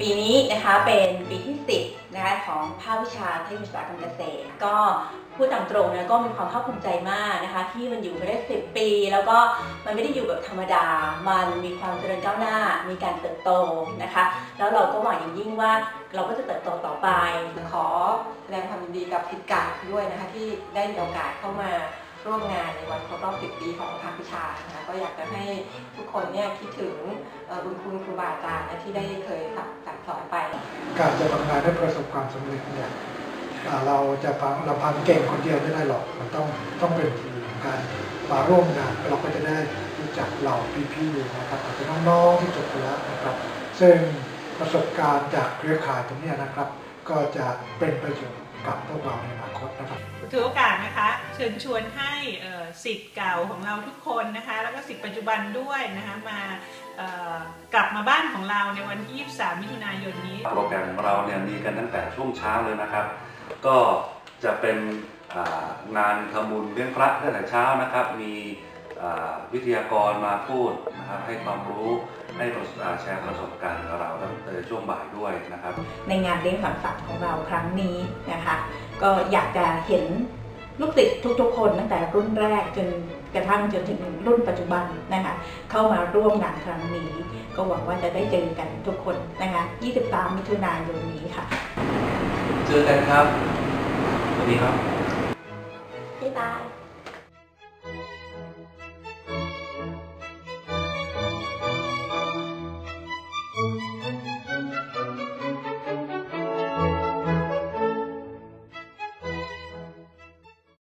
ปีนี้นะคะเป็นปีที่ 10นะคะของภาควิชาเทคนิคอุตสาหกรรเกษตรก็พูดตามตรงนะก็มีความภาคภูมิใจมากนะคะที่มันอยู่มาได้ 10 ปี แล้วก็มันไม่ได้อยู่แบบธรรมดา มันมีความเจริญก้าวหน้า มีการเติบโตนะคะ แล้วเราก็หวังอย่างยิ่งว่าเราก็จะเติบโตต่อไป ขอแสดงความยินดีกับทิศกาด้วยนะคะที่ได้มีโอกาสเข้ามา ร่วมงานในวันครบรอบ 10 ปีของภาควิชานะคะก็อยากจะให้ทุกคนเนี่ยคิดถึงบุญคุณครูบาอาจารย์ที่ได้เคยสั่งสอนไป การจะทำงานได้ประสบความสำเร็จเนี่ยเราจะพังเราพังเก่งคนเดียวไม่ได้หรอกมันต้องต้องเป็นทีมการมาร่วมงานเราก็จะได้รู้จักเราพี่ๆนะครับอาจจะน้องๆที่จบไปแล้วนะครับ ซึ่งประสบการณ์จากเครือข่ายตรงนี้นะครับ ก็จะเป็นประโยชน์กับพวกเราในอนาคตนะครับถือโอกาสนะคะเชิญชวนให้เอ่อสิทธิ์เก่าของเราทุกคนนะคะ แล้วก็สิทธิ์ปัจจุบันด้วยนะคะมาเอ่อกลับมาบ้านของเราในวันที่ 23 มิถุนายนนี้ โปรแกรมของเราเนี่ยมีกันตั้งแต่ช่วงเช้าเลยนะครับ ก็จะเป็นอ่างานทำบุญเลี้ยงพระตั้งแต่เช้านะครับมีอ่า วิทยากรมาพูดนะครับให้ความรู้ให้ประสอ่าแชร์ประสบการณ์กับเราตั้งแต่ช่วงบ่ายด้วยนะครับ ในงานเลี้ยงสังสรรค์ของเราครั้งนี้นะคะ ก็อยากจะเห็นลูกศิษย์ทุกๆ คนตั้งแต่รุ่นแรกจนกระทั่งจนถึงรุ่นปัจจุบันนะคะเข้ามาร่วมงานครั้งนี้ ก็หวังว่าจะได้เจอกันทุกคนนะคะ23มิถุนายนนี้ค่ะ เจอกันครับสวัสดีครับพี่ตาย